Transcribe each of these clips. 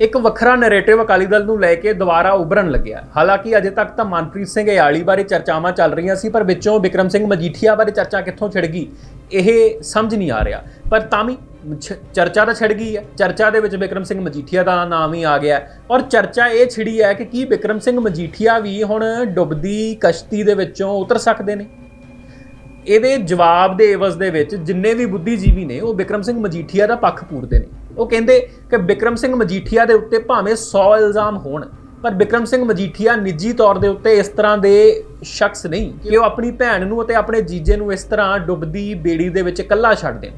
ਇੱਕ ਵੱਖਰਾ ਨੈਰੇਟਿਵ ਅਕਾਲੀ ਦਲ ਨੂੰ ਲੈ ਕੇ ਦੁਬਾਰਾ ਉਭਰਨ ਲੱਗਿਆ। ਹਾਲਾਂਕਿ ਅਜੇ ਤੱਕ ਤਾਂ ਮਨਪ੍ਰੀਤ ਸਿੰਘ ਇਆਲੀ ਬਾਰੇ ਚਰਚਾਵਾਂ ਚੱਲ ਰਹੀਆਂ ਸੀ, ਪਰ ਵਿੱਚੋਂ ਵਿਕਰਮ ਸਿੰਘ ਮਜੀਠੀਆ ਬਾਰੇ ਚਰਚਾ ਕਿੱਥੋਂ ਛਿੜ ਗਈ, ਇਹ ਸਮਝ ਨਹੀਂ ਆ ਰਿਹਾ। ਪਰ ਤਾਂ ਵੀ ਛ- ਚਰਚਾ ਤਾਂ ਛਿੜ ਗਈ ਹੈ। ਚਰਚਾ ਦੇ ਵਿੱਚ ਵਿਕਰਮ ਸਿੰਘ ਮਜੀਠੀਆ ਦਾ ਨਾਮ ਹੀ ਆ ਗਿਆ ਔਰ ਚਰਚਾ ਇਹ ਛਿੜੀ ਹੈ ਕਿ ਕੀ ਵਿਕਰਮ ਸਿੰਘ ਮਜੀਠੀਆ ਵੀ ਹੁਣ ਡੁੱਬਦੀ ਕਸ਼ਤੀ ਦੇ ਵਿੱਚੋਂ ਉਤਰ ਸਕਦੇ ਨੇ? ਇਹਦੇ ਜਵਾਬ ਦੇ ਇਵਜ਼ ਦੇ ਵਿੱਚ ਜਿੰਨੇ ਵੀ ਬੁੱਧੀਜੀਵੀ ਨੇ, ਉਹ ਵਿਕਰਮ ਸਿੰਘ ਮਜੀਠੀਆ ਦਾ ਪੱਖ ਪੂਰਦੇ ਨੇ। ਉਹ ਕਹਿੰਦੇ ਕਿ ਬਿਕਰਮ ਸਿੰਘ ਮਜੀਠੀਆ ਦੇ ਉੱਤੇ ਭਾਵੇਂ 100 ਇਲਜ਼ਾਮ ਹੋਣ, ਪਰ ਬਿਕਰਮ ਸਿੰਘ ਮਜੀਠੀਆ ਨਿੱਜੀ ਤੌਰ ਦੇ ਉੱਤੇ ਇਸ ਤਰ੍ਹਾਂ ਦੇ ਸ਼ਖਸ ਨਹੀਂ ਕਿ ਉਹ ਆਪਣੀ ਭੈਣ ਨੂੰ ਅਤੇ ਆਪਣੇ ਜੀਜੇ ਨੂੰ ਇਸ ਤਰ੍ਹਾਂ ਡੁੱਬਦੀ ਬੇੜੀ ਦੇ ਵਿੱਚ ਇਕੱਲਾ ਛੱਡ ਦੇਣ।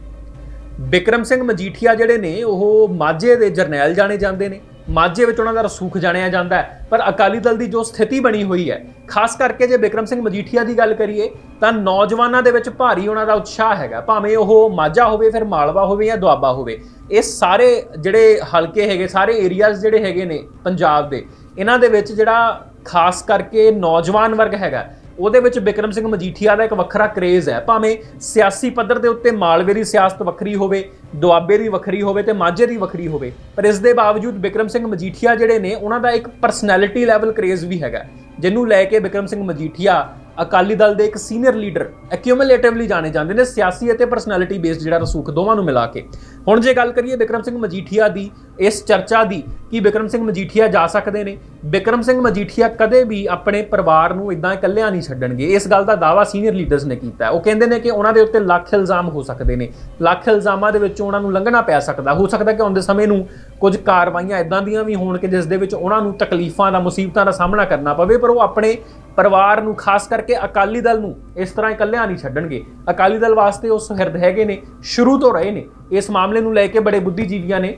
ਬਿਕਰਮ ਸਿੰਘ ਮਜੀਠੀਆ ਜਿਹੜੇ ਨੇ, ਉਹ ਮਾਝੇ ਦੇ ਜਰਨੈਲ ਜਾਣੇ ਜਾਂਦੇ ਨੇ। ਮਾਝੇ ਵਿੱਚ ਉਹਨਾਂ ਦਾ ਰਸੂਖ ਜਾਣਿਆ ਜਾਂਦਾ ਹੈ। ਪਰ ਅਕਾਲੀ ਦਲ ਦੀ ਜੋ ਸਥਿਤੀ ਬਣੀ ਹੋਈ ਹੈ, ਖਾਸ ਕਰਕੇ ਜੇ ਬਿਕਰਮ ਸਿੰਘ ਮਜੀਠੀਆ ਦੀ ਗੱਲ ਕਰੀਏ, ਤਾਂ ਨੌਜਵਾਨਾਂ ਦੇ ਵਿੱਚ ਭਾਰੀ ਉਹਨਾਂ ਦਾ ਉਤਸ਼ਾਹ ਹੈਗਾ। ਭਾਵੇਂ ਉਹ ਮਾਝਾ ਹੋਵੇ, ਫਿਰ ਮਾਲਵਾ ਹੋਵੇ ਜਾਂ ਦੁਆਬਾ ਹੋਵੇ, ਇਹ ਸਾਰੇ ਜਿਹੜੇ ਹਲਕੇ ਹੈਗੇ, ਸਾਰੇ ਏਰੀਆਜ਼ ਜਿਹੜੇ ਹੈਗੇ ਨੇ ਪੰਜਾਬ ਦੇ, ਇਹਨਾਂ ਦੇ ਵਿੱਚ ਜਿਹੜਾ ਖਾਸ ਕਰਕੇ ਨੌਜਵਾਨ ਵਰਗ ਹੈਗਾ ਉਹਦੇ ਵਿੱਚ ਬਿਕਰਮ ਸਿੰਘ ਮਜੀਠੀਆ ਦਾ ਇੱਕ ਵੱਖਰਾ ਕਰੇਜ਼ ਹੈ। ਭਾਵੇਂ ਸਿਆਸੀ ਪੱਧਰ ਦੇ ਉੱਤੇ ਮਾਲਵੇ ਦੀ ਸਿਆਸਤ ਵੱਖਰੀ ਹੋਵੇ, ਦੁਆਬੇ ਦੀ ਵੱਖਰੀ ਹੋਵੇ ਤੇ ਮਾਝੇ ਦੀ ਵੱਖਰੀ ਹੋਵੇ, ਪਰ ਇਸ ਦੇ ਬਾਵਜੂਦ ਬਿਕਰਮ ਸਿੰਘ ਮਜੀਠੀਆ ਜਿਹੜੇ ਨੇ, ਉਹਨਾਂ ਦਾ ਇੱਕ ਪਰਸਨੈਲਿਟੀ ਲੈਵਲ ਕਰੇਜ਼ ਵੀ ਹੈਗਾ। ਜਿਹਨੂੰ ਲੈ ਕੇ ਬਿਕਰਮ ਸਿੰਘ ਮਜੀਠੀਆ ਅਕਾਲੀ ਦਲ ਦੇ ਇੱਕ ਸੀਨੀਅਰ ਲੀਡਰ ਐਕਿਊਮੂਲੇਟਿਵਲੀ ਜਾਣੇ ਜਾਂਦੇ ਨੇ, ਸਿਆਸੀ ਅਤੇ ਪਰਸਨੈਲਿਟੀ ਬੇਸਡ ਜਿਹੜਾ ਰਸੂਖ ਦੋਵਾਂ ਨੂੰ ਮਿਲਾ ਕੇ। ਹੁਣ ਜੇ ਗੱਲ ਕਰੀਏ ਵਿਕਰਮ ਸਿੰਘ ਮਜੀਠੀਆ ਦੀ, ਇਸ ਚਰਚਾ ਦੀ ਕਿ ਵਿਕਰਮ ਸਿੰਘ ਮਜੀਠੀਆ ਜਾ ਸਕਦੇ ਨੇ। ਵਿਕਰਮ ਸਿੰਘ ਮਜੀਠੀਆ ਕਦੇ ਵੀ ਆਪਣੇ ਪਰਿਵਾਰ ਨੂੰ ਇਦਾਂ ਇਕੱਲਿਆਂ ਨਹੀਂ ਛੱਡਣਗੇ। ਇਸ ਗੱਲ ਦਾ ਦਾਵਾ ਸੀਨੀਅਰ ਲੀਡਰਸ ਨੇ ਕੀਤਾ ਉਹ ਕਹਿੰਦੇ ਨੇ ਕਿ ਉਹਨਾਂ ਦੇ ਉੱਤੇ ਲੱਖ ਇਲਜ਼ਾਮ ਹੋ ਸਕਦੇ ਨੇ। ਲੱਖ ਇਲਜ਼ਾਮਾਂ ਦੇ ਵਿੱਚੋਂ ਉਹਨਾਂ ਨੂੰ ਲੰਘਣਾ ਪੈ ਸਕਦਾ। ਹੋ ਸਕਦਾ ਕਿ ਆਉਂਦੇ ਸਮੇਂ ਨੂੰ ਕੁਝ ਕਾਰਵਾਈਆਂ ਇਦਾਂ ਦੀਆਂ ਵੀ ਹੋਣ ਕਿ ਜਿਸ ਦੇ ਵਿੱਚ ਉਹਨਾਂ ਨੂੰ ਤਕਲੀਫਾਂ ਦਾ, ਮੁਸੀਬਤਾਂ ਦਾ ਸਾਹਮਣਾ ਕਰਨਾ ਪਵੇ, ਪਰ ਉਹ ਆਪਣੇ ਪਰਿਵਾਰ ਨੂੰ, ਖਾਸ ਕਰਕੇ ਅਕਾਲੀ ਦਲ ਨੂੰ ਇਸ ਤਰ੍ਹਾਂ ਇਕੱਲਿਆਂ ਨਹੀਂ ਛੱਡਣਗੇ। ਅਕਾਲੀ ਦਲ ਵਾਸਤੇ ਉਹ ਸੁਹਿਰਦ ਹੈਗੇ ਨੇ, ਸ਼ੁਰੂ ਤੋਂ ਰਹੇ ਨੇ। ਇਸ ਮਾਮਲੇ ਨੂੰ ਲੈ ਕੇ ਬੜੇ ਬੁੱਧੀਜੀਵੀਆਂ ਨੇ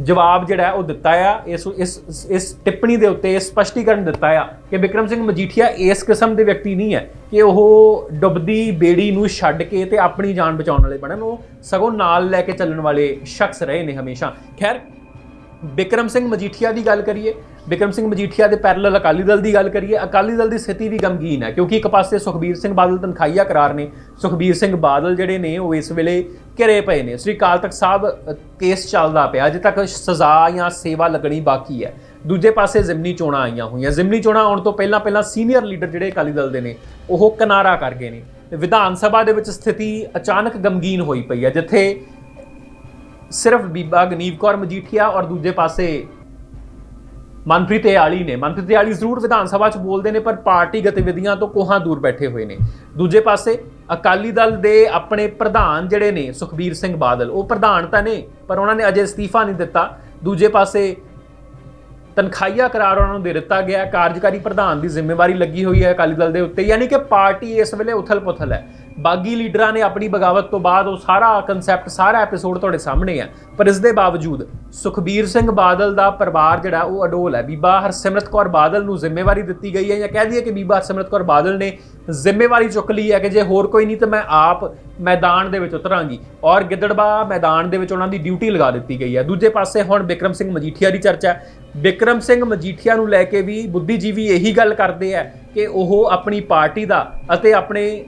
ਜਵਾਬ ਜਿਹੜਾ ਉਹ ਦਿੱਤਾ ਆ। ਇਸ ਇਸ ਇਸ ਟਿੱਪਣੀ ਦੇ ਉੱਤੇ ਇਹ ਸਪਸ਼ਟੀਕਰਨ ਦਿੱਤਾ ਆ ਕਿ ਵਿਕਰਮ ਸਿੰਘ ਮਜੀਠੀਆ ਇਸ ਕਿਸਮ ਦੇ ਵਿਅਕਤੀ ਨਹੀਂ ਹੈ ਕਿ ਉਹ ਡੁੱਬਦੀ ਬੇੜੀ ਨੂੰ ਛੱਡ ਕੇ ਤੇ ਆਪਣੀ ਜਾਨ ਬਚਾਉਣ ਵਾਲੇ ਬਣਨ। ਉਹ ਸਗੋਂ ਨਾਲ ਲੈ ਕੇ ਚੱਲਣ ਵਾਲੇ ਸ਼ਖਸ ਰਹੇ ਨੇ ਹਮੇਸ਼ਾ। ਖੈਰ ਵਿਕਰਮ ਸਿੰਘ ਮਜੀਠੀਆ ਦੀ ਗੱਲ ਕਰੀਏ ਬਿਕਰਮ ਸਿੰਘ ਮਜੀਠੀਆ ਦੇ ਪੈਰਲਲ ਅਕਾਲੀ ਦਲ ਦੀ ਗੱਲ ਕਰੀਏ, ਅਕਾਲੀ ਦਲ ਦੀ ਸਥਿਤੀ ਵੀ ਗਮਗੀਨ ਹੈ, ਕਿਉਂਕਿ ਇੱਕ ਪਾਸੇ ਸੁਖਬੀਰ ਸਿੰਘ ਬਾਦਲ ਤਨਖਾਹੀਆ ਕਰਾਰ ਨੇ, ਸੁਖਬੀਰ ਸਿੰਘ ਬਾਦਲ ਜਿਹੜੇ ਨੇ ਉਹ ਇਸ ਵੇਲੇ ਘਿਰੇ ਪਏ ਨੇ। ਸ੍ਰੀ ਅਕਾਲ ਤਖਤ ਸਾਹਿਬ ਕੇਸ ਚੱਲਦਾ ਪਿਆ, ਅਜੇ ਤੱਕ ਸਜ਼ਾ ਜਾਂ ਸੇਵਾ ਲੱਗਣੀ ਬਾਕੀ ਹੈ। ਦੂਜੇ ਪਾਸੇ ਜ਼ਿਮਨੀ ਚੋਣਾਂ ਆਈਆਂ ਹੋਈਆਂ। ਜ਼ਿਮਨੀ ਚੋਣਾਂ ਆਉਣ ਤੋਂ ਪਹਿਲਾਂ ਪਹਿਲਾਂ ਸੀਨੀਅਰ ਲੀਡਰ ਜਿਹੜੇ ਅਕਾਲੀ ਦਲ ਦੇ ਨੇ, ਉਹ ਕਿਨਾਰਾ ਕਰ ਗਏ ਨੇ। ਵਿਧਾਨ ਸਭਾ ਦੇ ਵਿੱਚ ਸਥਿਤੀ ਅਚਾਨਕ ਗਮਗੀਨ ਹੋਈ ਪਈ ਹੈ, ਜਿੱਥੇ ਸਿਰਫ ਬੀਬਾ ਗਨੀਵ ਕੌਰ ਮਜੀਠੀਆ ਔਰ ਦੂਜੇ ਪਾਸੇ ਮਨਪ੍ਰੀਤ ਇਆਲੀ ਨੇ। ਮਨਪ੍ਰੀਤ ਇਆਲੀ ਜ਼ਰੂਰ ਵਿਧਾਨ ਸਭਾ 'ਚ ਬੋਲਦੇ ਨੇ, ਪਰ ਪਾਰਟੀ ਗਤੀਵਿਧੀਆਂ ਤੋਂ ਕੋਹਾਂ ਦੂਰ ਬੈਠੇ ਹੋਏ ਨੇ। ਦੂਜੇ ਪਾਸੇ, ਅਕਾਲੀ ਦਲ ਦੇ ਆਪਣੇ ਪ੍ਰਧਾਨ ਜਿਹੜੇ ਨੇ, ਸੁਖਬੀਰ ਸਿੰਘ ਬਾਦਲ, ਉਹ ਪ੍ਰਧਾਨ ਤਾਂ ਨੇ, ਪਰ ਉਹਨਾਂ ਨੇ ਅਜੇ ਅਸਤੀਫਾ ਨਹੀਂ ਦਿੱਤਾ। ਦੂਜੇ ਪਾਸੇ, ਤਨਖਾਹੀਆ ਕਰਾਰ ਉਹਨਾਂ ਨੂੰ ਦੇ ਦਿੱਤਾ ਗਿਆ। ਕਾਰਜਕਾਰੀ ਪ੍ਰਧਾਨ ਦੀ ਜ਼ਿੰਮੇਵਾਰੀ ਲੱਗੀ ਹੋਈ ਹੈ ਅਕਾਲੀ ਦਲ ਦੇ ਉੱਤੇ। ਯਾਨੀ ਕਿ ਪਾਰਟੀ ਇਸ ਵੇਲੇ ਉਥਲ-ਪੁਥਲ ਹੈ। ਬਾਗੀ ਲੀਡਰਾਂ ਨੇ ਆਪਣੀ ਬਗਾਵਤ ਤੋਂ ਬਾਅਦ ਉਹ ਸਾਰਾ ਕਨਸੈਪਟ ਸਾਰਾ ਐਪੀਸੋਡ ਤੁਹਾਡੇ ਸਾਹਮਣੇ ਹੈ। ਪਰ ਇਸ ਦੇ ਬਾਵਜੂਦ ਸੁਖਬੀਰ ਸਿੰਘ ਬਾਦਲ ਦਾ ਪਰਿਵਾਰ ਜਿਹੜਾ, ਉਹ ਅਡੋਲ ਹੈ। ਬੀਬਾ ਹਰਸਿਮਰਤ ਕੌਰ ਬਾਦਲ ਨੂੰ ਜ਼ਿੰਮੇਵਾਰੀ ਦਿੱਤੀ ਗਈ ਹੈ ਜਾਂ ਕਹਿ ਦਈਏ ਕਿ ਬੀਬਾ ਹਰਸਿਮਰਤ ਕੌਰ ਬਾਦਲ ਨੇ ਜ਼ਿੰਮੇਵਾਰੀ ਚੁੱਕ ਲਈ ਹੈ ਕਿ ਜੇ ਹੋਰ ਕੋਈ ਨਹੀਂ ਤਾਂ ਮੈਂ ਆਪ ਮੈਦਾਨ ਦੇ ਵਿੱਚ ਉਤਰਾਂਗੀ। ਔਰ ਗਿੱਦੜਬਾ ਮੈਦਾਨ ਦੇ ਵਿੱਚ ਉਹਨਾਂ ਦੀ ਡਿਊਟੀ ਲਗਾ ਦਿੱਤੀ ਗਈ ਹੈ। ਦੂਜੇ ਪਾਸੇ ਹੁਣ ਵਿਕਰਮ ਸਿੰਘ ਮਜੀਠੀਆ ਦੀ ਚਰਚਾ ਹੈ। ਵਿਕਰਮ ਸਿੰਘ ਮਜੀਠੀਆ ਨੂੰ ਲੈ ਕੇ ਵੀ ਬੁੱਧੀਜੀਵੀ ਇਹੀ ਗੱਲ ਕਰਦੇ ਆ ਕਿ ਉਹ ਆਪਣੀ ਪਾਰਟੀ ਦਾ ਅਤੇ ਆਪਣੇ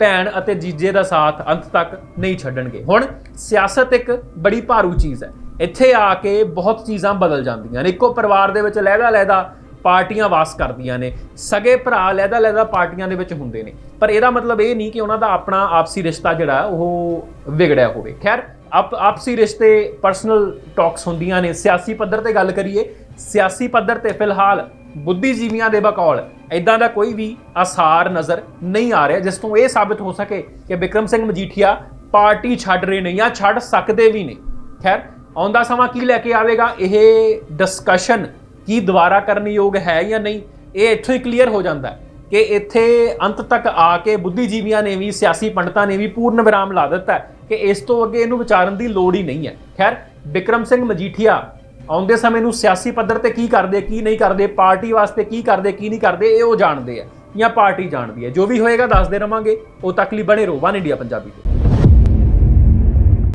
ਭੈਣ ਅਤੇ ਜੀਜੇ ਦਾ ਸਾਥ ਅੰਤ ਤੱਕ ਨਹੀਂ ਛੱਡਣਗੇ। ਹੁਣ ਸਿਆਸਤ ਇੱਕ ਬੜੀ ਭਾਰੂ ਚੀਜ਼ ਹੈ। ਇੱਥੇ ਆ ਕੇ ਬਹੁਤ ਚੀਜ਼ਾਂ ਬਦਲ ਜਾਂਦੀਆਂ ਨੇ। ਇੱਕੋ ਪਰਿਵਾਰ ਦੇ ਵਿੱਚ ਲਹਿਦਾ-ਲਹਿਦਾ ਪਾਰਟੀਆਂ ਵਾਸ ਕਰਦੀਆਂ ਨੇ। ਸਗੇ ਭਰਾ ਲਹਿਦਾ-ਲਹਿਦਾ ਪਾਰਟੀਆਂ ਦੇ ਵਿੱਚ ਹੁੰਦੇ ਨੇ। ਪਰ ਇਹਦਾ ਮਤਲਬ ਇਹ ਨਹੀਂ ਕਿ ਉਹਨਾਂ ਦਾ ਆਪਣਾ ਆਪਸੀ ਰਿਸ਼ਤਾ ਜਿਹੜਾ ਉਹ ਵਿਗੜਿਆ ਹੋਵੇ। ਖੈਰ, ਆਪ, ਆਪਸੀ ਰਿਸ਼ਤੇ ਪਰਸਨਲ ਟਾਕਸ ਹੁੰਦੀਆਂ ਨੇ। ਸਿਆਸੀ ਪੱਧਰ ਤੇ ਗੱਲ ਕਰੀਏ, ਸਿਆਸੀ ਪੱਧਰ ਤੇ ਫਿਲਹਾਲ ਬੁੱਧੀਜੀਵੀਆਂ ਦੇ ਬਕੌਲ। ਇਦਾਂ ਦਾ ਕੋਈ ਵੀ ਆਸਾਰ ਨਜ਼ਰ ਨਹੀਂ ਆ ਰਿਹਾ, ਜਿਸ ਤੋਂ ਇਹ ਸਾਬਤ ਹੋ ਸਕੇ ਕਿ ਬਿਕਰਮ ਸਿੰਘ ਮਜੀਠੀਆ ਪਾਰਟੀ ਛੱਡ ਰਹੇ ਨੇ ਜਾਂ ਛੱਡ ਸਕਦੇ ਵੀ ਨੇ। ਖੈਰ ਆਉਂਦਾ ਸਮਾਂ ਕੀ ਲੈ ਕੇ ਆਵੇਗਾ? ਇਹ ਡਿਸਕਸ਼ਨ ਕੀ ਦੁਬਾਰਾ ਕਰਨ ਯੋਗ ਹੈ ਜਾਂ ਨਹੀਂ, ਇਹ ਇੱਥੋਂ ਹੀ ਕਲੀਅਰ ਹੋ ਜਾਂਦਾ ਕਿ ਇੱਥੇ ਅੰਤ ਤੱਕ ਆ ਕੇ ਬੁੱਧੀਜੀਵੀਆਂ ਨੇ ਵੀ, ਸਿਆਸੀ ਪੰਡਤਾਂ ਨੇ ਵੀ ਪੂਰਨ ਵਿਰਾਮ ਲਾ ਦਿੱਤਾ ਕਿ ਇਸ ਤੋਂ ਅੱਗੇ ਇਹਨੂੰ ਵਿਚਾਰਨ ਦੀ ਲੋੜ ਹੀ ਨਹੀਂ ਹੈ। ਖੈਰ, ਬਿਕਰਮ ਸਿੰਘ ਮਜੀਠੀਆ ਆਉਂਦੇ ਸਮੇਂ ਨੂੰ ਸਿਆਸੀ ਪੱਧਰ ਤੇ ਕੀ ਕਰਦੇ, ਕੀ ਨਹੀਂ ਕਰਦੇ, ਪਾਰਟੀ ਵਾਸਤੇ ਕੀ ਕਰਦੇ, ਕੀ ਨਹੀਂ ਕਰਦੇ, ਇਹ ਉਹ ਜਾਣਦੇ ਆ ਜਾਂ ਪਾਰਟੀ ਜਾਣਦੀ ਹੈ। ਜੋ ਵੀ ਹੋਏਗਾ ਦੱਸਦੇ ਰਵਾਂਗੇ, ਉਹ ਤੱਕ ਲਈ ਬਣੇ ਰਹੋ, ਵਨ ਇੰਡੀਆ ਪੰਜਾਬੀ ਤੇ।